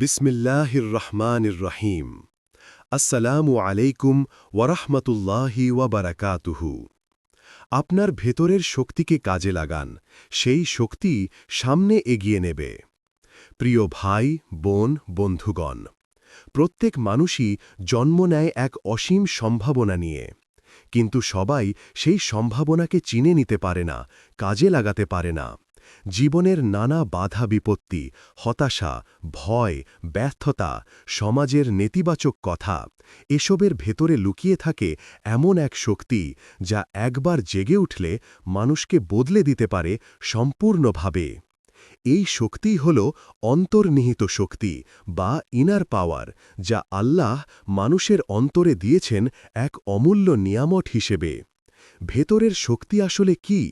বিসমিল্লাহির রহমানির রহিম আসসালামু আলাইকুম ওয়ারহমতুল্লাহি ওয়াবারাকাতুহু। আপনার ভেতরের শক্তিকে কাজে লাগান, সেই শক্তি সামনে এগিয়ে নেবে। প্রিয় ভাই, বোন, বন্ধুগণ, প্রত্যেক মানুষই জন্ম নেয় এক অসীম সম্ভাবনা নিয়ে। কিন্তু সবাই সেই সম্ভাবনাকে চিনে নিতে পারে না, কাজে লাগাতে পারে না। জীবনের নানা বাধা বিপত্তি, হতাশা, ভয়, ব্যর্থতা, সমাজের নেতিবাচক কথা, এসবের ভেতরে লুকিয়ে থাকে এমন এক শক্তি যা একবার জেগে উঠলে মানুষকে বদলে দিতে পারে সম্পূর্ণভাবে। এই শক্তিই হল অন্তর্নিহিত শক্তি বা ইনার পাওয়ার যা আল্লাহ মানুষের অন্তরে দিয়েছেন এক অমূল্য নিয়ামত হিসেবে। ভেতরের শক্তি আসলে কি?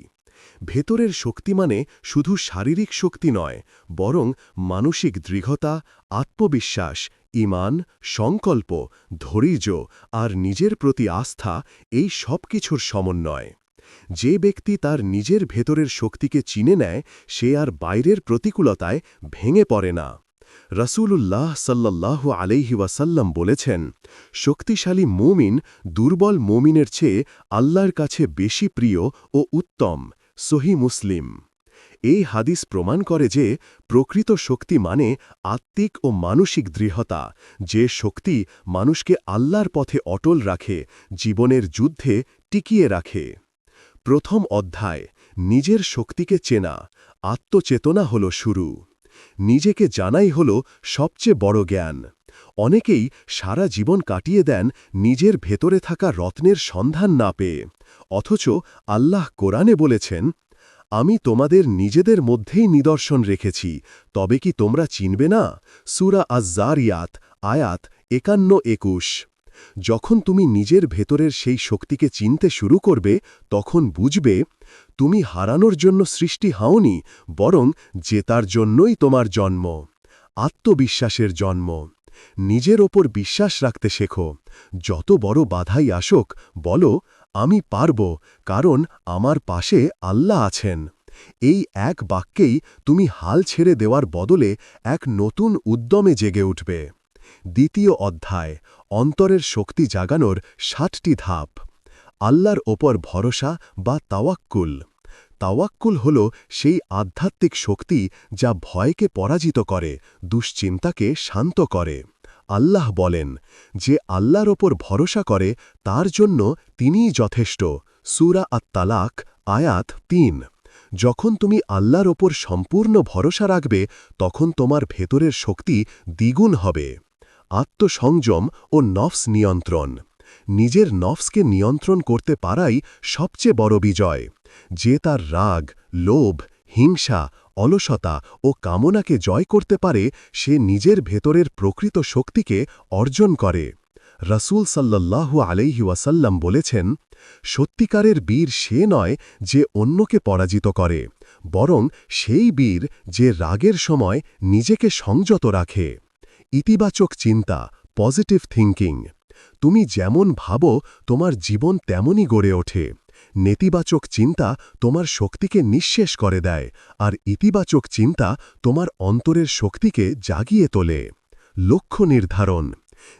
ভেতরের শক্তি মানে শুধু শারীরিক শক্তি নয়, বরং মানসিক দৃঢ়তা, আত্মবিশ্বাস, ইমান, সংকল্প, ধৈর্য আর নিজের প্রতি আস্থা এই সব কিছুর সমন্বয়। যে ব্যক্তি তার নিজের ভেতরের শক্তিকে চিনে নেয়, সে আর বাইরের প্রতিকূলতায় ভেঙে পড়ে না। রসুলুল্লাহ সাল্লাহ আলাইহি ওয়াসাল্লাম বলেছেন, শক্তিশালী মুমিন দুর্বল মুমিনের চেয়ে আল্লাহর কাছে বেশি প্রিয় ও উত্তম। সহি মুসলিম। এই হাদিস প্রমাণ করে যে প্রকৃত শক্তি মানে আত্মিক ও মানসিক দৃঢ়তা, যে শক্তি মানুষকে আল্লাহর পথে অটল রাখে, জীবনের যুদ্ধে টিকিয়ে রাখে। প্রথম অধ্যায়, নিজের শক্তিকে চেনা, আত্মচেতনা হল শুরু। নিজেকে জানাই হল সবচেয়ে বড় জ্ঞান। অনেকেই সারা জীবন কাটিয়ে দেন নিজের ভেতরে থাকা রত্নের সন্ধান না পেয়ে। অথচ আল্লাহ কোরআনে বলেছেন, আমি তোমাদের নিজেদের মধ্যেই নিদর্শন রেখেছি, তবে কি তোমরা চিনবে না? সুরা আজ্জারিয়াত, আয়াত একান্ন, একুশ। যখন তুমি নিজের ভেতরের সেই শক্তিকে চিনতে শুরু করবে, তখন বুঝবে, তুমি হারানোর জন্য সৃষ্টি হাওনি, বরং জেতার জন্যই তোমার জন্ম, আত্মবিশ্বাসের জন্ম। নিজের ওপর বিশ্বাস রাখতে শেখো। যত বড় বাধাই আসুক, বলো, আমি পারব, কারণ আমার পাশে আল্লাহ আছেন। এই এক বাক্যেই তুমি হাল ছেড়ে দেওয়ার বদলে এক নতুন উদ্যমে জেগে উঠবে। দ্বিতীয় অধ্যায়, অন্তরের শক্তি জাগানোর ষাটটি ধাপ। আল্লাহর ওপর ভরসা বা তাওয়াক্কুল। তাওয়াক্কুল হল সেই আধ্যাত্মিক শক্তি যা ভয়কে পরাজিত করে, দুশ্চিন্তাকে শান্ত করে। আল্লাহ বলেন, যে আল্লাহর ওপর ভরসা করে, তার জন্য তিনিই যথেষ্ট। সুরা আত্মালাক আয়াত তিন। যখন তুমি আল্লাহর ওপর সম্পূর্ণ ভরসা রাখবে, তখন তোমার ভেতরের শক্তি দ্বিগুণ হবে। আত্মসংযম ও নফস নিয়ন্ত্রণ। নিজের নফসকে নিয়ন্ত্রণ করতে পারাই সবচেয়ে বড় বিজয়। যে তার রাগ, লোভ, হিংসা, অলসতা ও কামনাকে জয় করতে পারে, সে নিজের ভেতরের প্রকৃত শক্তিকে অর্জন করে। রসুল সাল্লাল্লাহু আলাইহি ওয়াসাল্লাম বলেছেন, সত্যিকারের বীর সে নয় যে অন্যকে পরাজিত করে, বরং সেই বীর যে রাগের সময় নিজেকে সংযত রাখে। ইতিবাচক চিন্তা, পজিটিভ থিঙ্কিং তুমি যেমন ভাবো, তোমার জীবন তেমনই গড়ে ওঠে। নেতিবাচক চিন্তা তোমার শক্তিকে নিঃশেষ করে দেয়, আর ইতিবাচক চিন্তা তোমার অন্তরের শক্তিকে জাগিয়ে তোলে। লক্ষ্য নির্ধারণ।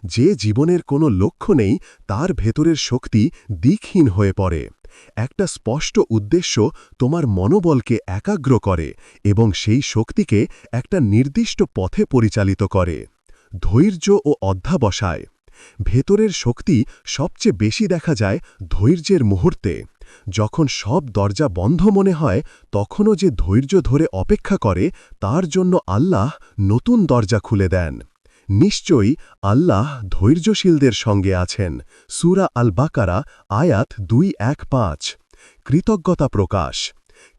যে জীবনের কোনো লক্ষ্য নেই, তার ভেতরের শক্তি দিকহীন হয়ে পড়ে। একটা স্পষ্ট উদ্দেশ্য তোমার মনোবলকে একাগ্র করে এবং সেই শক্তিকে একটা নির্দিষ্ট পথে পরিচালিত করে। ধৈর্য ও অধ্যাবসায়। ভেতরের শক্তি সবচেয়ে বেশি দেখা যায় ধৈর্যের মুহূর্তে। যখন সব দরজা বন্ধ মনে হয়, তখনও যে ধৈর্য ধরে অপেক্ষা করে, তার জন্য আল্লাহ নতুন দরজা খুলে দেন। নিশ্চয়ই আল্লাহ ধৈর্যশীলদের সঙ্গে আছেন। সুরা আল বাকারা আয়াত দুই, এক, পাঁচ। কৃতজ্ঞতা প্রকাশ।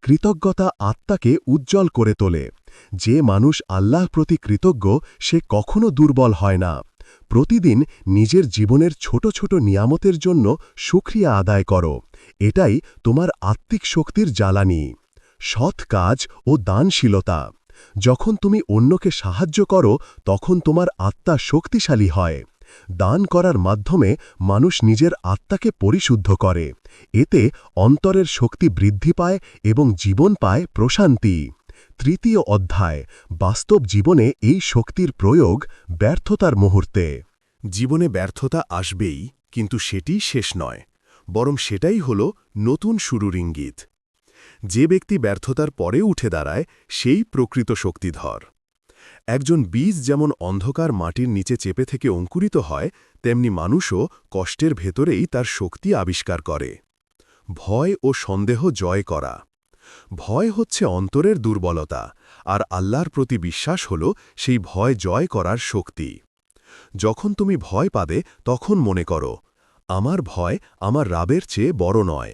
কৃতজ্ঞতা আত্মাকে উজ্জ্বল করে তোলে। যে মানুষ আল্লাহর প্রতি কৃতজ্ঞ, সে কখনো দুর্বল হয় না। প্রতিদিন নিজের জীবনের ছোট ছোট নিয়ামতের জন্য সুক্রিয়া আদায় করো। এটাই তোমার আত্মিক শক্তির জ্বালানি। সৎ কাজ ও দানশীলতা। যখন তুমি অন্যকে সাহায্য করো, তখন তোমার আত্মা শক্তিশালী হয়। দান করার মাধ্যমে মানুষ নিজের আত্মাকে পরিশুদ্ধ করে। এতে অন্তরের শক্তি বৃদ্ধি পায় এবং জীবন পায় প্রশান্তি। তৃতীয় অধ্যায়, বাস্তব জীবনে এই শক্তির প্রয়োগ ব্যর্থতার মুহূর্তে। জীবনে ব্যর্থতা আসবেই, কিন্তু সেটি শেষ নয়, বরং সেটাই হল নতুন শুরুর ইঙ্গিত। যে ব্যক্তি ব্যর্থতার পরে উঠে দাঁড়ায়, সেই প্রকৃত শক্তিধর। একজন বীজ যেমন অন্ধকার মাটির নিচে চেপে থেকে অঙ্কুরিত হয়, তেমনি মানুষও কষ্টের ভেতরেই তার শক্তি আবিষ্কার করে। ভয় ও সন্দেহ জয় করা। ভয় হচ্ছে অন্তরের দুর্বলতা, আর আল্লাহর প্রতি বিশ্বাস হল সেই ভয় জয় করার শক্তি। যখন তুমি ভয় পাবে, তখন মনে করো, আমার ভয় আমার রাবের চেয়ে বড় নয়।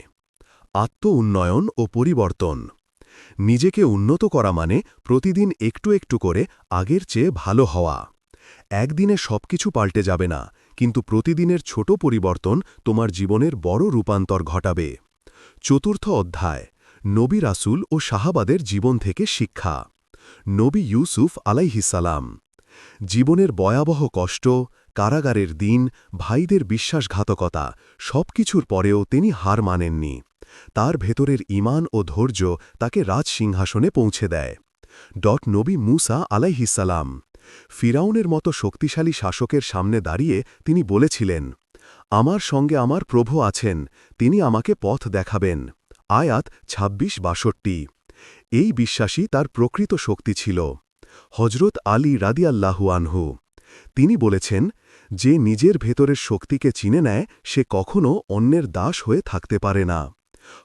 আত্ম উন্নয়ন ও পরিবর্তন। নিজেকে উন্নত করা মানে প্রতিদিন একটু একটু করে আগের চেয়ে ভালো হওয়া। একদিনে সবকিছু পাল্টে যাবে না, কিন্তু প্রতিদিনের ছোট পরিবর্তন তোমার জীবনের বড় রূপান্তর ঘটাবে। চতুর্থ অধ্যায়। নবী রাসুল ও শাহাবাদের জীবন থেকে শিক্ষা। নবী ইউসুফ আলাইহিসালাম জীবনের ভয়াবহ কষ্ট, কারাগারের দিন, ভাইদের বিশ্বাসঘাতকতা, সবকিছুর পরেও তিনি হার মানেননি। তার ভেতরের ইমান ও ধৈর্য তাকে রাজসিংহাসনে পৌঁছে দেয়। ডট নবী মুসা আলাইহিসালাম ফিরাউনের মতো শক্তিশালী শাসকের সামনে দাঁড়িয়ে তিনি বলেছিলেন, আমার সঙ্গে আমার প্রভু আছেন, তিনি আমাকে পথ দেখাবেন। আয়াত ২৬ বাষট্টি। এই বিশ্বাসই তার প্রকৃত শক্তি ছিল। হজরত আলী রাদিয়াল্লাহু আনহু। তিনি বলেছেন, যে নিজের ভেতরের শক্তিকে চিনে নেয়, সে কখনও অন্যের দাস হয়ে থাকতে পারে না।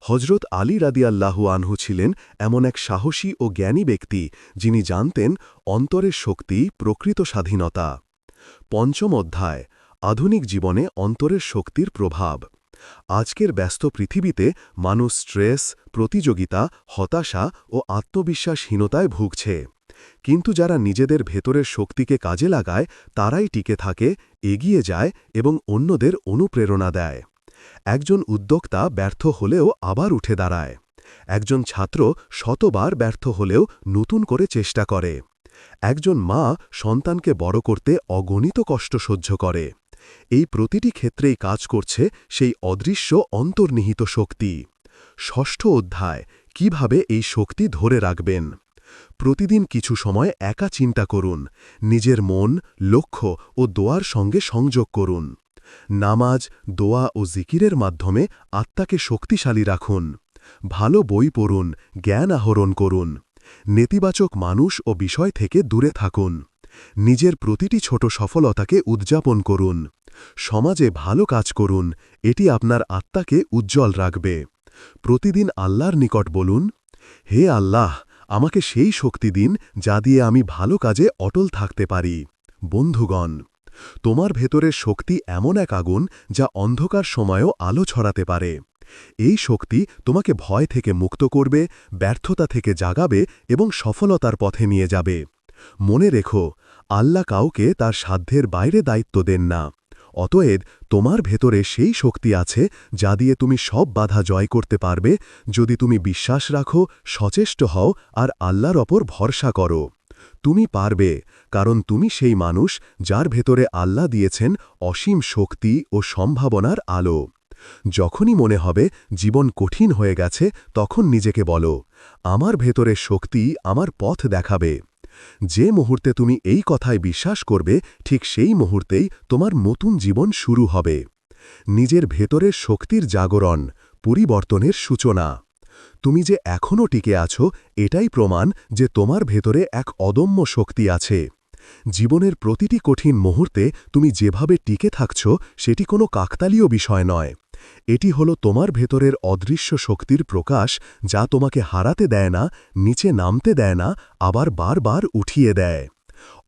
হজরত আলী রাদিয়াল্লাহু আনহু ছিলেন এমন এক সাহসী ও জ্ঞানী ব্যক্তি, যিনি জানতেন অন্তরের শক্তি প্রকৃত স্বাধীনতা। পঞ্চম অধ্যায়, আধুনিক জীবনে অন্তরের শক্তির প্রভাব। আজকের ব্যস্ত পৃথিবীতে মানুষ স্ট্রেস, প্রতিযোগিতা, হতাশা ও আত্মবিশ্বাসহীনতায় ভুগছে। কিন্তু যারা নিজেদের ভেতরের শক্তিকে কাজে লাগায়, তারাই টিকে থাকে, এগিয়ে যায় এবং অন্যদের অনুপ্রেরণা দেয়। একজন উদ্যোক্তা ব্যর্থ হলেও আবার উঠে দাঁড়ায়। একজন ছাত্র শতবার ব্যর্থ হলেও নতুন করে চেষ্টা করে। একজন মা সন্তানকে বড় করতে অগণিত কষ্ট সহ্য করে। এই প্রতিটি ক্ষেত্রেই কাজ করছে সেই অদৃশ্য অন্তর্নিহিত শক্তি। ষষ্ঠ অধ্যায়, কীভাবে এই শক্তি ধরে রাখবেন? প্রতিদিন কিছু সময় একা চিন্তা করুন, নিজের মন, লক্ষ্য ও দোয়ার সঙ্গে সংযোগ করুন। নামাজ, দোয়া ও জিকিরের মাধ্যমে আত্মাকে শক্তিশালী রাখুন। ভালো বই পড়ুন, জ্ঞান আহরণ করুন। নেতিবাচক মানুষ ও বিষয় থেকে দূরে থাকুন। নিজের প্রতিটি ছোট সফলতাকে উদযাপন করুন। সমাজে ভালো কাজ করুন, এটি আপনার আত্মাকে উজ্জ্বল রাখবে। প্রতিদিন আল্লাহর নিকট বলুন, হে আল্লাহ, আমাকে সেই শক্তি দিন যা দিয়ে আমি ভালো কাজে অটল থাকতে পারি। বন্ধুগণ, তোমার ভেতরের শক্তি এমন এক আগুন যা অন্ধকার সময়েও আলো ছড়াতে পারে। এই শক্তি তোমাকে ভয় থেকে মুক্ত করবে, ব্যর্থতা থেকে জাগাবে এবং সফলতার পথে নিয়ে যাবে। মনে রেখো আল্লাহ কাউকে তার সাধ্যের বাইরে দায়িত্ব দেন না। অতএব তোমার ভেতরে সেই শক্তি আছে যা দিয়ে তুমি সব বাধা জয় করতে পারবে। যদি তুমি বিশ্বাস রাখো, সচেষ্ট হও আর আল্লাহর অপর ভরসা করো। তুমি পারবে, কারণ তুমি সেই মানুষ যার ভেতরে আল্লাহ দিয়েছেন অসীম শক্তি ও সম্ভাবনার আলো। যখনই মনে হবে জীবন কঠিন হয়ে গেছে, তখন নিজেকে বলো, আমার ভেতরে শক্তি আমার পথ দেখাবে। যে মুহূর্তে তুমি এই কথায় বিশ্বাস করবে, ঠিক সেই মুহূর্তেই তোমার নতুন জীবন শুরু হবে। নিজের ভেতরের শক্তির জাগরণ, পরিবর্তনের সূচনা। তুমি যে এখনও টিকে আছো, এটাই প্রমাণ যে তোমার ভেতরে এক অদম্য শক্তি আছে। জীবনের প্রতিটি কঠিন মুহূর্তে তুমি যেভাবে টিকে থাকছ, সেটি কোনো কাকতালীয় বিষয় নয়। এটি হল তোমার ভেতরের অদৃশ্য শক্তির প্রকাশ, যা তোমাকে হারাতে দেয় না, নিচে নামতে দেয় না, আবার বারবার উঠিয়ে দেয়।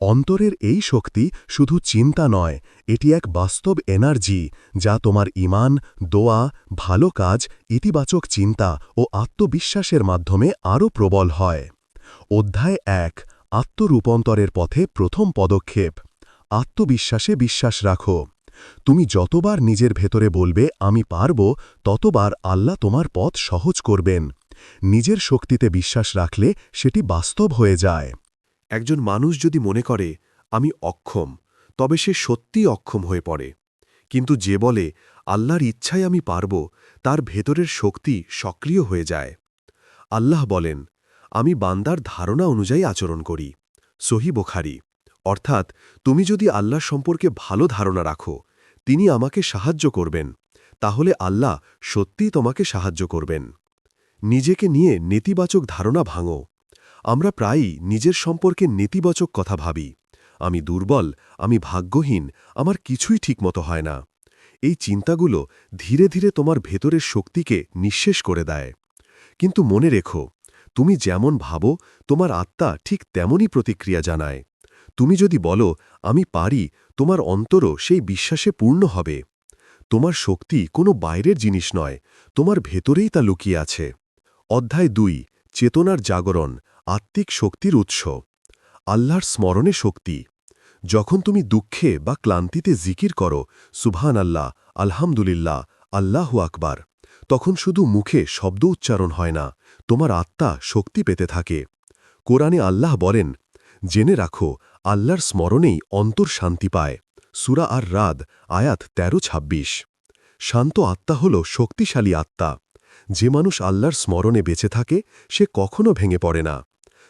অন্তরের এই শক্তি শুধু চিন্তা নয়, এটি এক বাস্তব এনার্জি, যা তোমার ইমান, দোয়া, ভালো কাজ, ইতিবাচক চিন্তা ও আত্মবিশ্বাসের মাধ্যমে আরও প্রবল হয়। অধ্যায় এক, আত্মরূপান্তরের পথে প্রথম পদক্ষেপ। আত্মবিশ্বাসে বিশ্বাস রাখো। তুমি যতবার নিজের ভেতরে বলবে, আমি পারব, ততবার আল্লাহ তোমার পথ সহজ করবেন। নিজের শক্তিতে বিশ্বাস রাখলে সেটি বাস্তব হয়ে যায়। একজন মানুষ যদি মনে করে, আমি অক্ষম, তবে সে সত্যিই অক্ষম হয়ে পড়ে। কিন্তু যে বলে, আল্লাহর ইচ্ছায় আমি পারব, তার ভেতরের শক্তি সক্রিয় হয়ে যায়। আল্লাহ বলেন, আমি বান্দার ধারণা অনুযায়ী আচরণ করি। সহি বোখারি। অর্থাৎ, তুমি যদি আল্লাহ সম্পর্কে ভালো ধারণা রাখো তিনি আমাকে সাহায্য করবেন, তাহলে আল্লাহ সত্যিই তোমাকে সাহায্য করবেন। নিজেকে নিয়ে নেতিবাচক ধারণা ভাঙো। আমরা প্রায়ই নিজের সম্পর্কে নেতিবাচক কথা ভাবি। আমি দুর্বল, আমি ভাগ্যহীন, আমার কিছুই ঠিকমতো হয় না। এই চিন্তাগুলো ধীরে ধীরে তোমার ভেতরের শক্তিকে নিঃশেষ করে দেয়। কিন্তু মনে রেখো, তুমি যেমন ভাবো, তোমার আত্মা ঠিক তেমনই প্রতিক্রিয়া জানায়। তুমি যদি বলো, আমি পারি, তোমার অন্তরও সেই বিশ্বাসে পূর্ণ হবে। তোমার শক্তি কোনো বাইরের জিনিস নয়, তোমার ভেতরেই তা লুকিয়ে আছে। অধ্যায় দুই, চেতনার জাগরণ, আত্মিক শক্তির উৎস। আল্লাহর স্মরণে শক্তি। যখন তুমি দুঃখে বা ক্লান্তিতে জিকির করো সুবহান আল্লাহ আলহামদুলিল্লাহ, আল্লাহু আকবার, তখন শুধু মুখে শব্দ উচ্চারণ হয় না, তোমার আত্মা শক্তি পেতে থাকে। কোরআনে আল্লাহ বলেন, জেনে রাখো আল্লাহর স্মরণেই অন্তর শান্তি পায়। সুরা আর রাদ আয়াত তেরো ছাব্বিশ শান্ত আত্মা হল শক্তিশালী আত্মা। যে মানুষ আল্লাহর স্মরণে বেঁচে থাকে, সে কখনো ভেঙে পড়ে না।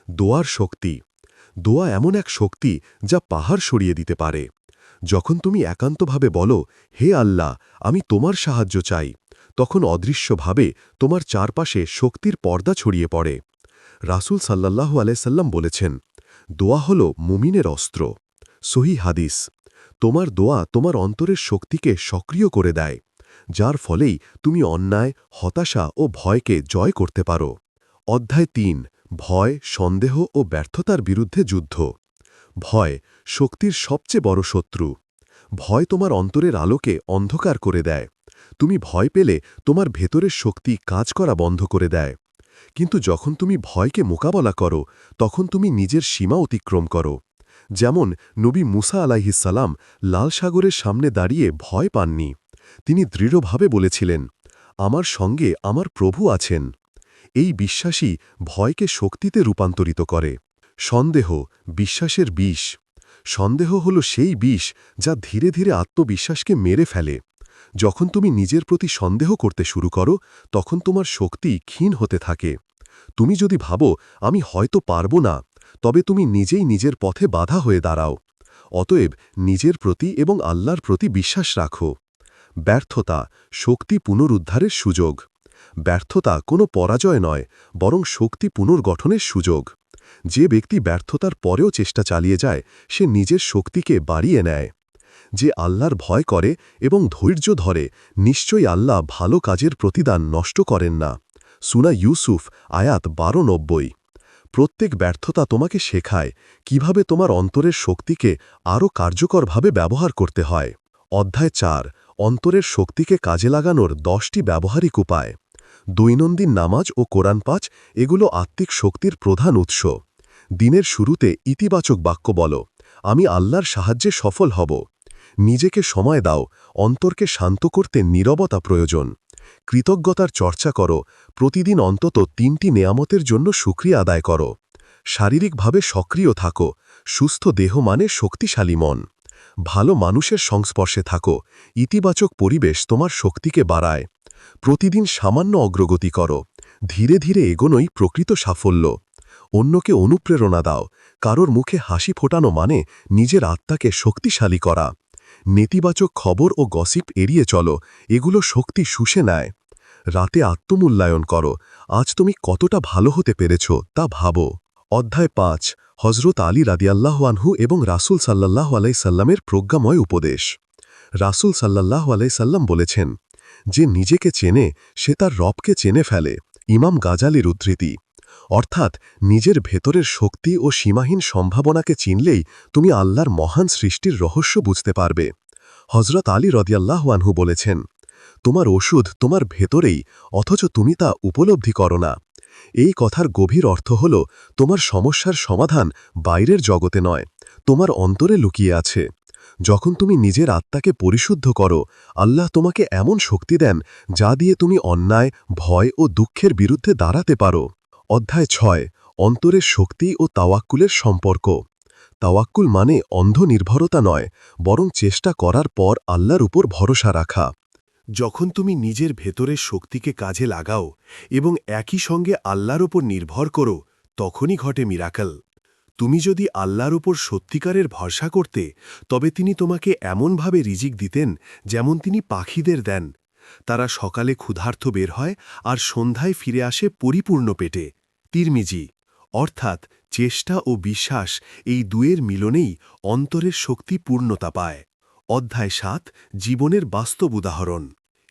দোয়ার শক্তি। দোয়া এমন এক শক্তি যা পাহাড় সরিয়ে দিতে পারে। যখন তুমি একান্তভাবে বলো, হে আল্লাহ, আমি তোমার সাহায্য চাই, তখন অদৃশ্যভাবে তোমার চারপাশে শক্তির পর্দা ছড়িয়ে পড়ে। রাসুল সাল্লাল্লাহু আলাইসাল্লাম বলেছেন দোয়া হল মুমিনের অস্ত্র। সহি হাদিস, তোমার দোয়া তোমার অন্তরের শক্তিকে সক্রিয় করে দেয়, যার ফলেই তুমি অন্যায়, হতাশা ও ভয়কে জয় করতে পারো। অধ্যায় তিন, ভয়, সন্দেহ ও ব্যর্থতার বিরুদ্ধে যুদ্ধ। ভয়, শক্তির সবচেয়ে বড় শত্রু। ভয় তোমার অন্তরের আলোকে অন্ধকার করে দেয়। তুমি ভয় পেলে তোমার ভেতরের শক্তি কাজ করা বন্ধ করে দেয়। কিন্তু যখন তুমি ভয়কে মোকাবেলা করো, তখন তুমি নিজের সীমা অতিক্রম করো। যেমন নবী মুসা আলাইহিসাল্লাম লাল সাগরের সামনে দাঁড়িয়ে ভয় পাননি। তিনি দৃঢ়ভাবে বলেছিলেন, আমার সঙ্গে আমার প্রভু আছেন। এই বিশ্বাসই ভয়কে শক্তিতে রূপান্তরিত করে। সন্দেহ, বিশ্বাসের বিষ। সন্দেহ হল সেই বিষ যা ধীরে ধীরে আত্মবিশ্বাসকে মেরে ফেলে। যখন তুমি নিজের প্রতি সন্দেহ করতে শুরু করো, তখন তোমার শক্তি ক্ষীণ হতে থাকে। তুমি যদি ভাবো, আমি হয়তো পারব না, তবে তুমি নিজেই নিজের পথে বাধা হয়ে দাঁড়াও। অতএব নিজের প্রতি এবং আল্লাহর প্রতি বিশ্বাস রাখো। ব্যর্থতা শক্তি পুনরুদ্ধারের সুযোগ। ব্যর্থতা কোনো পরাজয় নয়, বরং শক্তি পুনর্গঠনের সুযোগ। যে ব্যক্তি ব্যর্থতার পরেও চেষ্টা চালিয়ে যায়, সে নিজের শক্তিকে বাড়িয়ে নেয়। যে আল্লাহর ভয় করে এবং ধৈর্য ধরে, নিশ্চয়ই আল্লাহ ভালো কাজের প্রতিদান নষ্ট করেন না। সুনা ইউসুফ, আয়াত বারো নব্বই প্রত্যেক ব্যর্থতা তোমাকে শেখায় কীভাবে তোমার অন্তরের শক্তিকে আরও কার্যকরভাবে ব্যবহার করতে হয়। অধ্যায় চার, অন্তরের শক্তিকে কাজে লাগানোর দশটি ব্যবহারিক উপায়। দৈনন্দিন নামাজ ও কোরআন পাচ এগুলো আত্মিক শক্তির প্রধান উৎস। দিনের শুরুতে ইতিবাচক বাক্য বলো, আমি আল্লাহর সাহায্যে সফল হব। নিজেকে সময় দাও, অন্তরকে শান্ত করতে নীরবতা প্রয়োজন। কৃতজ্ঞতার চর্চা করো, প্রতিদিন অন্তত তিনটি নেয়ামতের জন্য সুক্রিয়া আদায় করো। শারীরিকভাবে সক্রিয় থাকো, সুস্থ দেহ মানে শক্তিশালী মন। ভালো মানুষের সংস্পর্শে থাকো, ইতিবাচক পরিবেশ তোমার শক্তিকে বাড়ায়। প্রতিদিন সামান্য অগ্রগতি করো, ধীরে ধীরে এগোনোই প্রকৃত সাফল্য। অন্যকে অনুপ্রেরণা দাও, কারোর মুখে হাসি ফোটানো মানে নিজের আত্মাকে শক্তিশালী করা। নেতিবাচক খবর ও গসিপ এড়িয়ে চলো, এগুলো শক্তি শুষে নেয়। রাতে আত্মমূল্যায়ন করো, আজ তুমি কতটা ভালো হতে পেরেছ তা ভাবো। অধ্যায় পাঁচ হজরত আলী রাদিয়াল্লাহানহু এবং রাসুল সাল্লাহ আলাইসাল্লামের প্রজ্ঞাময় উপদেশ। রাসুল সাল্লাহ আলাইসাল্লাম বলেছেন, যে নিজেকে চেনে, সে তার রবকে চেনে ফেলে। ইমাম গাজালির উদ্ধৃতি। অর্থাৎ নিজের ভেতরের শক্তি ও সীমাহীন সম্ভাবনাকে চিনলেই তুমি আল্লাহর মহান সৃষ্টির রহস্য বুঝতে পারবে। হজরত আলী রদিয়াল্লাহানহু বলেছেন, তোমার ওষুধ তোমার ভেতরেই, অথচ তুমি তা উপলব্ধি করো না। এই কথার গভীর অর্থ হল, তোমার সমস্যার সমাধান বাইরের জগতে নয়, তোমার অন্তরে লুকিয়ে আছে। যখন তুমি নিজের আত্মাকে পরিশুদ্ধ করো, আল্লাহ তোমাকে এমন শক্তি দেন যা দিয়ে তুমি অন্যায়, ভয় ও দুঃখের বিরুদ্ধে দাঁড়াতে পারো। অধ্যায় ছয়, অন্তরের শক্তি ও তাওয়াক্কুলের সম্পর্ক। তাওয়াক্কুল মানে অন্ধ নির্ভরতা নয়, বরং চেষ্টা করার পর আল্লাহর উপর ভরসা রাখা। যখন তুমি নিজের ভেতরের শক্তিকে কাজে লাগাও এবং একই সঙ্গে আল্লাহর ওপর নির্ভর করো, তখনই ঘটে মিরাকল। তুমি যদি আল্লাহর ওপর সত্যিকারের ভরসা করতে, তবে তিনি তোমাকে এমনভাবে রিজিক দিতেন যেমন তিনি পাখিদের দেন। তারা সকালে ক্ষুধার্থ বের হয় আর সন্ধ্যায় ফিরে আসে পরিপূর্ণ পেটে। তিরমিজি অর্থাৎ চেষ্টা ও বিশ্বাস এই দুয়ের মিলনেই অন্তরের শক্তি পূর্ণতা পায়। অধ্যায় সাত, জীবনের বাস্তব উদাহরণ।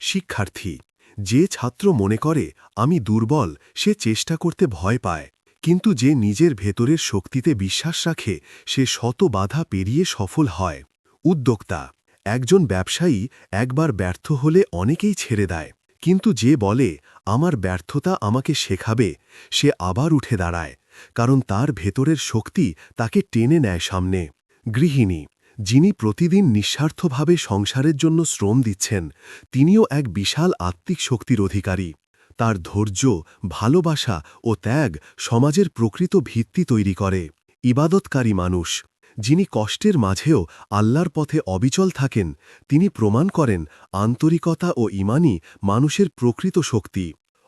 শিক্ষার্থী, যে ছাত্র মনে করে, আমি দুর্বল, সে চেষ্টা করতে ভয় পায়, কিন্তু যে নিজের ভেতরের শক্তিতে বিশ্বাস রাখে, সে শত বাধা পেরিয়ে সফল হয়। উদ্যোক্তা, একজন ব্যবসায়ী একবার ব্যর্থ হলে অনেকেই ছেড়ে দেয়। কিন্তু যে বলে, আমার ব্যর্থতা আমাকে শেখাবে, সে আবার উঠে দাঁড়ায়, কারণ তার ভেতরের শক্তি তাকে টেনে নেয় সামনে। গৃহিণী, যিনি প্রতিদিন নিঃস্বার্থভাবে সংসারের জন্য শ্রম দিচ্ছেন, তিনিও এক বিশাল আত্মিক শক্তির অধিকারী। তার ধৈর্য, ভালোবাসা ও ত্যাগ সমাজের প্রকৃত ভিত্তি তৈরি করে। ইবাদতকারী মানুষ যিনি কষ্টের মাঝেও আল্লাহর পথে অবিচল থাকেন, তিনি প্রমাণ করেন আন্তরিকতা ও ইমানই মানুষের প্রকৃত শক্তি।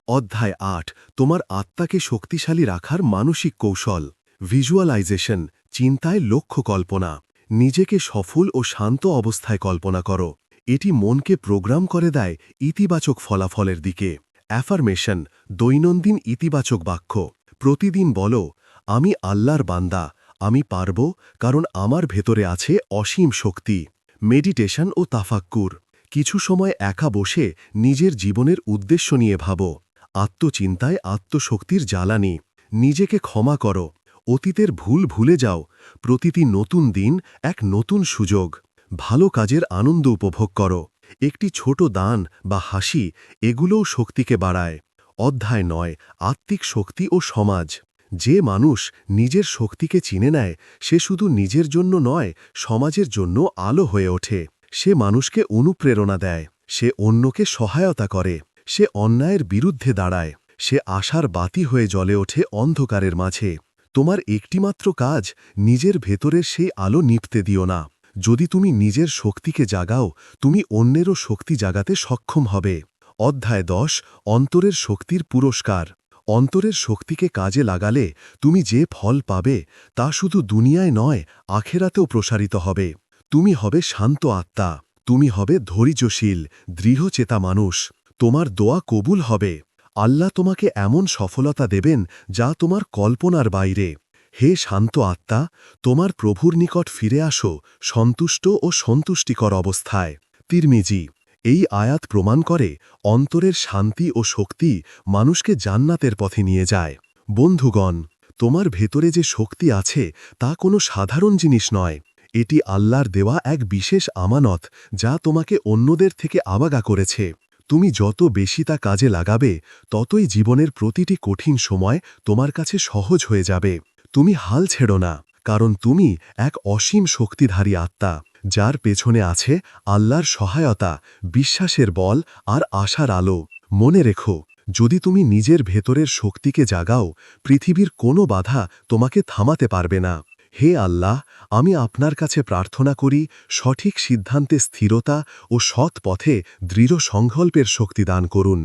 অধ্যায় আট, তোমার আত্মাকে শক্তিশালী রাখার মানসিক কৌশল। ভিজুয়ালাইজেশন চিন্তায় লক্ষ্য কল্পনা। নিজেকে সফল ও শান্ত অবস্থায় কল্পনা করো। এটি মনকে প্রোগ্রাম করে দেয় ইতিবাচক ফলাফলের দিকে। অ্যাফার্মেশন দৈনন্দিন ইতিবাচক বাক্য। প্রতিদিন বলো, আমি আল্লাহর বান্দা আমি পারব কারণ আমার ভেতরে আছে অসীম শক্তি, মেডিটেশন ও তাফাক্কুর। কিছু সময় একা বসে নিজের জীবনের উদ্দেশ্য নিয়ে ভাবো, আত্মচিন্তায় আত্মশক্তির জ্বালানি। নিজেকে ক্ষমা করো, অতীতের ভুল ভুলে যাও, প্রতিটি নতুন দিন এক নতুন সুযোগ। ভালো কাজের আনন্দ উপভোগ করো, একটি ছোট দান বা হাসি এগুলোও শক্তিকে বাড়ায়। অধ্যায় নয়, আত্মিক শক্তি ও সমাজ। যে মানুষ নিজের শক্তিকে চিনে নেয়, সে শুধু নিজের জন্য নয়, সমাজের জন্য আলো হয়ে ওঠে। সে মানুষকে অনুপ্রেরণা দেয়, সে অন্যকে সহায়তা করে, সে অন্যায়ের বিরুদ্ধে দাঁড়ায়, সে আশার বাতি হয়ে জ্বলে ওঠে অন্ধকারের মাঝে। তোমার একটিমাত্র কাজ, নিজের ভেতরের সেই আলো নিপতে দিও না। যদি তুমি নিজের শক্তিকে জাগাও, তুমি অন্যেরও শক্তি জাগাতে সক্ষম হবে। অধ্যায় দশ, অন্তরের শক্তির পুরস্কার। অন্তরের শক্তিকে কাজে লাগালে তুমি যে ফল পাবে তা শুধু দুনিয়ায় নয়, আখেরাতেও প্রসারিত হবে। তুমি হবে শান্ত আত্মা, তুমি হবে ধৈর্যশীল, দৃঢ়চেতা মানুষ। তোমার দোয়া কবুল হবে। আল্লাহ তোমাকে এমন সফলতা দেবেন যা তোমার কল্পনার বাইরে। হে শান্ত আত্মা, তোমার প্রভুর নিকট ফিরে আসো, সন্তুষ্ট ও সন্তুষ্টিকর অবস্থায়। তিরমিজি এই আয়াত প্রমাণ করে অন্তরের শান্তি ও শক্তি মানুষকে জান্নাতের পথে নিয়ে যায়। বন্ধুগণ, তোমার ভেতরে যে শক্তি আছে তা কোনো সাধারণ জিনিস নয়। এটি আল্লাহর দেওয়া এক বিশেষ আমানত যা তোমাকে অন্যদের থেকে আবাগা করেছে। তুমি যত বেশি তা কাজে লাগাবে, ততই জীবনের প্রতিটি কঠিন সময় তোমার কাছে সহজ হয়ে যাবে। তুমি হাল ছেড়ো না, কারণ তুমি এক অসীম শক্তিধারী আত্মা। যার পেছনে আছে আল্লাহর সহায়তা, বিশ্বাসের বল আর আশার আলো। মনে রেখো, যদি তুমি নিজের ভেতরের শক্তিকে জাগাও, পৃথিবীর কোনো বাধা তোমাকে থামাতে পারবে না। হে আল্লাহ, আমি আপনার কাছে প্রার্থনা করি, সঠিক সিদ্ধান্তে স্থিরতা ও সৎ পথে দৃঢ় সংকল্পের শক্তি দান করুন।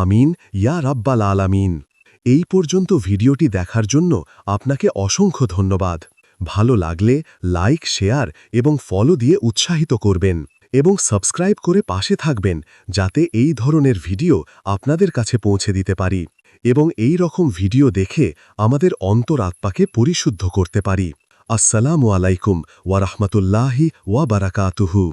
আমিন, ইয়া রাব্বাল আলামিন। এই পর্যন্ত ভিডিওটি দেখার জন্য আপনাকে অসংখ্য ধন্যবাদ। ভালো লাগলে লাইক, শেয়ার এবং ফলো দিয়ে উৎসাহিত করবেন এবং সাবস্ক্রাইব করে পাশে থাকবেন যাতে এই ধরনের ভিডিও আপনাদের কাছে পৌঁছে দিতে পারি এবং এই রকম ভিডিও দেখে আমাদের অন্তরাত্মাকে পরিশুদ্ধ করতে পারি। আসসালামু আলাইকুম ওয়ারহমতুল্লাহি ওয়া বারাকাতুহু।